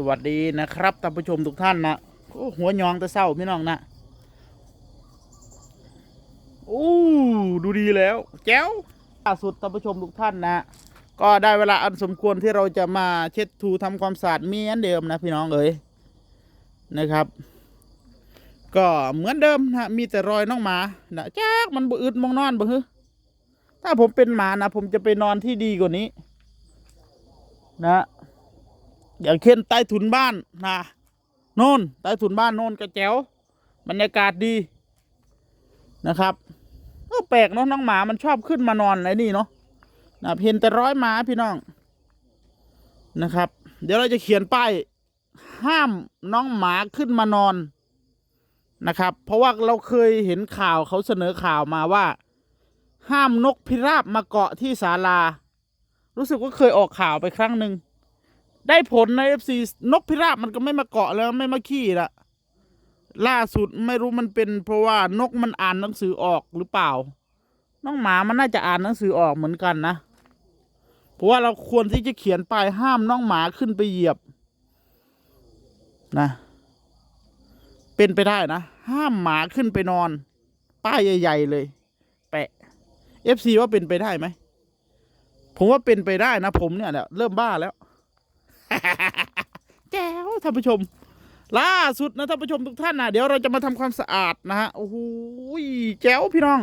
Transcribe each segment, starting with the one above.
สวัสดีนะครับท่านผู้ชมทุกท่านนะโอ้หัวยองแตะเศร้าพี่น้องนะโอ้ดูดีแล้วแจ้วล่าสุดท่านผู้ชมทุกท่านนะ ก็ได้เวลาอันสมควรที่เราจะมาเช็ดถูทำความสะอาดเมียนเดิมนะพี่น้องเอ๋ยนะครับ ก็เหมือนเดิมนะมีแต่รอยน้องหมานะจ้กมันบ่อึดมองนอนบ่ฮึถ้าผมเป็นหมานะผมจะไปนอนที่ดีกว่านี้ นะ อย่างเช่นใต้ถุนบ้านนะโน่นใต้ถุนบ้านโน่นกระแจ๋วบรรยากาศดีนะครับเออแปลกเนาะน้องหมามันชอบขึ้นมานอนในนี่เนาะนะเห็นแต่ร้อยหมาพี่น้องนะครับ เดี๋ยวเราจะเขียนป้ายห้ามน้องหมาขึ้นมานอนนะครับ เพราะว่าเราเคยเห็นข่าวเขาเสนอข่าวมาว่า ห้ามนกพิราบมาเกาะที่ศาลา รู้สึกว่าเคยออกข่าวไปครั้งหนึ่ง ได้ผลในเอฟซีนกพิราบมันก็ไม่มาเกาะแล้วไม่มาขี้ละล่าสุดไม่รู้มันเป็นเพราะว่านกมันอ่านหนังสือออกหรือเปล่า น้องหมามันน่าจะอ่านหนังสือออกเหมือนกันนะเพราะว่าเราควรที่จะเขียนป้ายห้ามน้องหมาขึ้นไปเหยียบ นะ เป็นไปได้นะ ห้ามหมาขึ้นไปนอน ป้ายใหญ่ ๆ เลย แปะเอฟซีว่าเป็นไปได้ไหมผมว่าเป็นไปได้นะ ผมเนี่ยเนี่ยเริ่มบ้าแล้ว แก้วท่านผู้ชม ล่าสุดนะท่านผู้ชมทุกท่านนะเดี๋ยวเราจะมาทำความสะอาดนะฮะโอ้โหแจ๋วพี่น้อง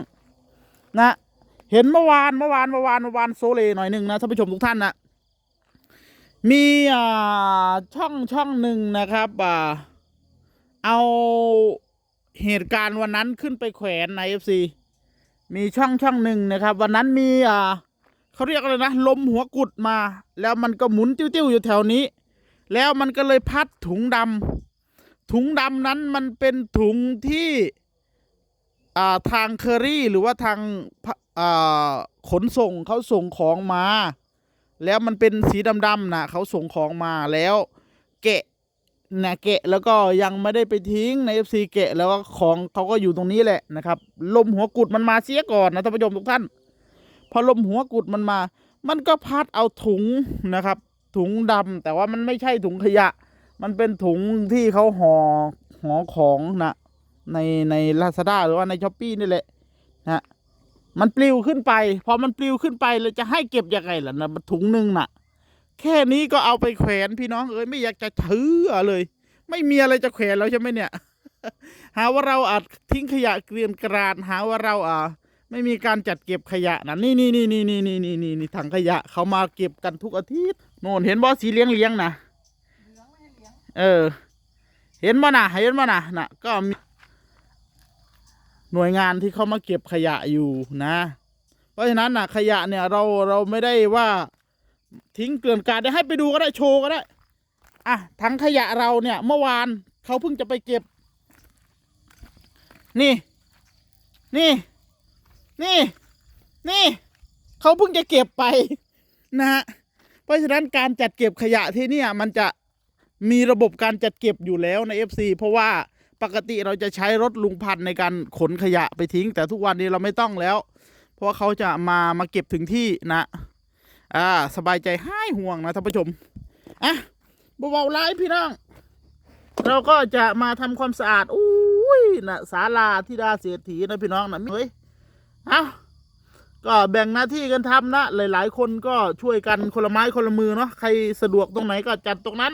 นะ เห็นเมื่อวานเมื่อวานเมื่อวานเมื่อวานโซเลหน่อยหนึ่งนะท่านผู้ชมทุกท่านนะมีอ่าช่องช่องหนึ่งนะครับอ่าเอาเหตุการณ์วันนั้นขึ้นไปแขวนในเอฟซีมีช่องช่องหนึ่งนะครับ วันนั้นมีอ่าเขาเรียกอะไรนะลมหัวกุดมา แล้วมันก็หมุนติ้วๆอยู่แถวนี้ แล้วมันก็เลยพัดถุงดำถุงดำนั้นมันเป็นถุงที่ทางเคอรี่หรือว่าทางาขนส่งเขาส่งของมา แล้วมันเป็นสีดำๆนะเขาส่งของมาแล้วแกะนะแกะแล้วก็ยังไม่ได้ไปทิ้งใน FC แกะแล้วก็ของเขาก็อยู่ตรงนี้แหละนะครับ ลมหัวกุดมันมาเสียก่อนนะท่านผู้ชมทุกท่าน พอลมหัวกุดมันมา มันก็พัดเอาถุงนะครับ ถุงดำแต่ว่ามันไม่ใช่ถุงขยะ มันเป็นถุงที่เขาห่อห่อของนะในในลาซาด้าหรือว่าในช้อปปี้นี่แหละนะมันปลิวขึ้นไป พอมันปลิวขึ้นไปเราจะให้เก็บยังไงล่ะนะถุงหนึ่งน่ะ แค่นี้ก็เอาไปแขวนพี่น้องเอ้ยไม่อยากจะถือเลย ไม่มีอะไรจะแขวนแล้วใช่ไหมเนี่ย หาว่าเราอาจทิ้งขยะเกลื่อนกราดหาว่าเราอ่าไม่มีการจัดเก็บขยะนะนี่นี่นี่นี่นี่นี่นี่นี่ถังขยะเขามาเก็บกันทุกอาทิตย์ น่นเห็นบอสีเลี้ยงเลี้ยงนะเออ เห็นบ่นะเห็นบ่นะน่ะ ก็มีหน่วยงานที่เขามาเก็บขยะอยู่นะ เพราะฉะนั้นน่ะขยะเนี่ยเราเราไม่ได้ว่าทิ้งเกลื่อนกลาดได้ให้ไปดูก็ได้โชว์ก็ได้อะถังขยะเราเนี่ยเมื่อวานเขาเพิ่งจะไปเก็บ นี่ นี่ นี่ นี่ เขาเพิ่งจะเก็บไปนะฮะ เพราะฉะนั้นการจัดเก็บขยะที่นี่มันจะมีระบบการจัดเก็บอยู่แล้วใน FC เพราะว่าปกติเราจะใช้รถลุงพันในการขนขยะไปทิ้ง แต่ทุกวันนี้เราไม่ต้องแล้ว เพราะเขาจะมามาเก็บถึงที่นะ อ่า สบายใจให้ห่วงนะท่านผู้ชมอะเบาๆไล่พี่น้อง เราก็จะมาทำความสะอาดอุ้ยนะศาลาที่ดาเสียถีนะพี่น้องนะเฮ้ยเอา ก็แบ่งหน้าที่กันทำนะ หลาย ๆ คนก็ช่วยกันคนละไม้คนละมือเนาะใครสะดวกตรงไหนก็จัดตรงนั้น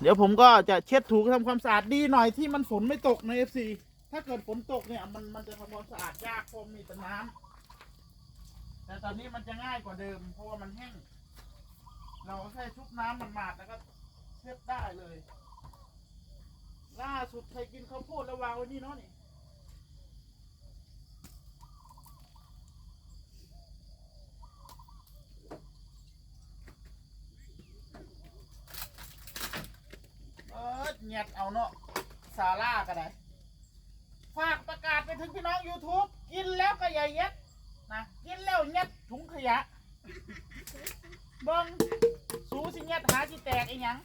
เดี๋ยวผมก็จะเช็ดถูทำความสะอาดดีหน่อยที่มันฝนไม่ตกใน FC ถ้าเกิดฝนตกเนี่ย มันมันจะทำความสะอาดยากเพราะมีแต่น้ำแต่ตอนนี้มันจะง่ายกว่าเดิม เพราะว่ามันแห้งเราแค่ชุบน้ำมันมาดแล้วก็เช็ดได้เลย ล่าสุดใครกินข้าวโพดแล้ววางไว้นี่เนาะนี่ เออเงียดเอาเนาะซาร่าก็ได้ฝากประกาศไปถึงพี่น้อง YouTube กินแล้วก็อย่าเย็ดนะกินแล้วเย็ดถุงขยะเบิ้งสูสิเย็ดหาสิแตกไอีหยัง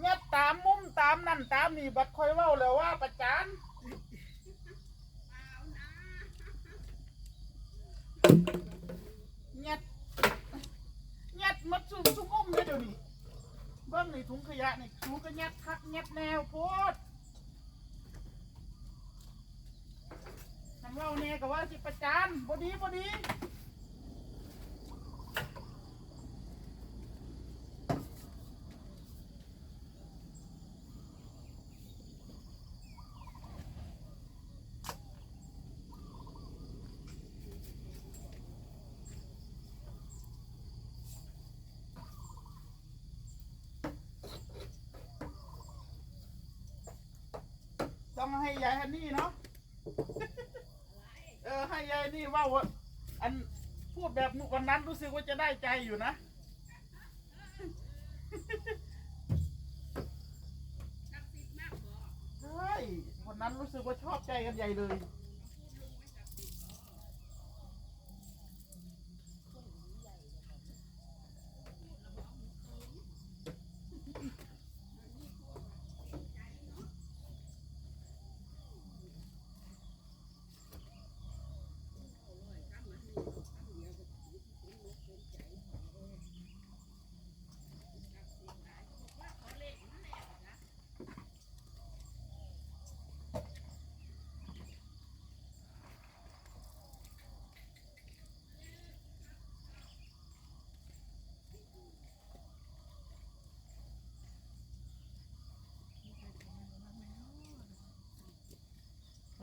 เย็ดตามมุมตามนั่นตามนี่บัดคอยเว้าแล้วว่าประจานเย็ดย บิ้งในถุงขยะนี่ชูก็ยัดคักยัดแนวโพดทำว่าแน่ก็ว่าสิประจานบดีบดี ให้ยายฮันนี่เนาะเออให้ยายนี่ว่าว่าอันพูดแบบวันนั้นรู้สึกว่าจะได้ใจอยู่นะใช่วันนั้นรู้สึกว่าชอบใจกันใหญ่เลย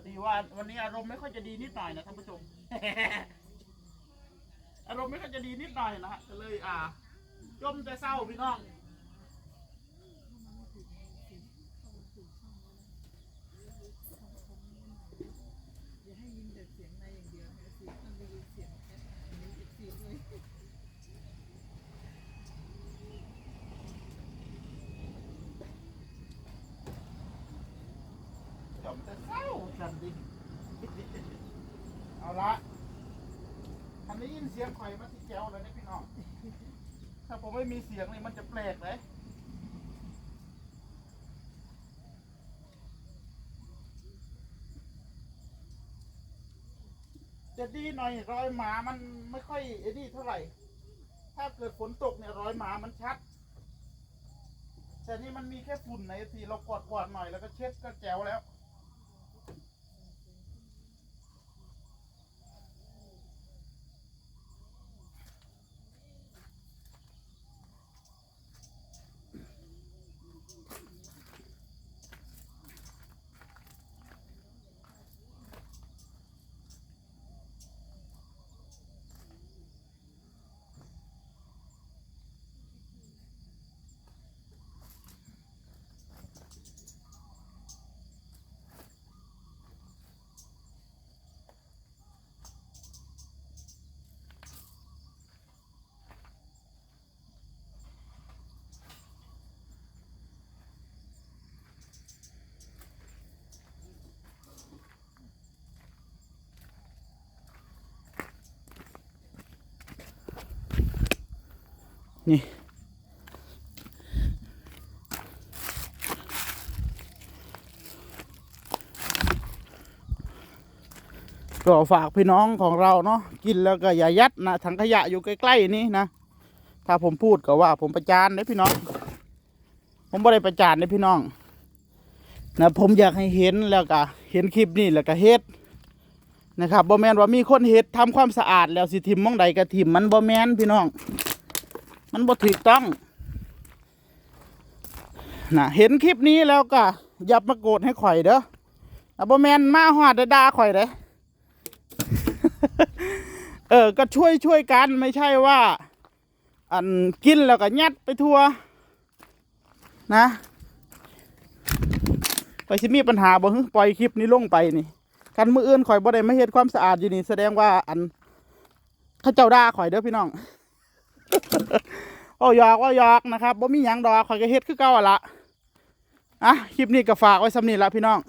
ตีว่าวันนี้อารมณ์ไม่ค่อยจะดีนิดหน่อยนะท่านผู้ชม อารมณ์ไม่ค่อยจะดีนิดหน่อยนะฮะก็เลย อ่าจมแต่เศร้าพี่น้องอย่าให้ยินแต่เสียงในอย่างเดียวนะสิต้องได้ยินเสียงแอดอันนี้อีกทีด้วย จมแต่เศร้าจันดิ เอา ละอันนี้ยินเสียงข่อยมาที่แก้วเลยนะพี่น้อง ถ้าผมไม่มีเสียงนี่มันจะแปลกเลยจะดีหน่อยรอยหมามันไม่ค่อยไอ้นี่เท่าไหร่ ถ้าเกิดฝนตกเนี่ยรอยหมามันชัด แต่นี่มันมีแค่ฝุ่นในทีเรากอดกอดๆหน่อยแล้วก็เช็ดก็แจ๋วแล้ว นี่ ก็ฝากพี่น้องของเราเนาะกินแล้วก็อย่ายัดนะถังขยะอยู่ใกล้ๆนี้นะ ถ้าผมพูดก็ว่าผมประจานเด้พี่น้อง ผมไม่ได้ประจานเด้พี่น้องนะผมอยากให้เห็นแล้วก็เห็นคลิปนี้แล้วก็เฮ็ดนะครับบ่แมนว่ามีคนเฮ็ดทำความสะอาดแล้วสิทิมมองใดก็ทิมมันบ่แมนพี่น้อง มันบ่ถูกต้องนะเห็นคลิปนี้แล้วก็อย่ามาโกรธให้ข่อยเด้อนะบ่แมนมาหอดด่าข่อยเด้เออ ก็ช่วยช่วยกันไม่ใช่ว่า อันกินแล้วก็ยัดไปทั่ว นะไปสิมีปัญหาบ่ฮึปล่อยคลิปนี้ลงไปนี่กันมืออื่นข่อยบ่ได้มาเฮ็ดความสะอาดอยู่นี่แสดงว่าอันเข้าเจ้าด่าข่อยเด้อพี่น้อง โอ้หยอกว่าหยอกนะครับบ่มีหยังดอกข่อยก็เฮ็ดคือเก่าอะละอะคลิปนี้ก็ฝากไว้สำนีละพี่น้อง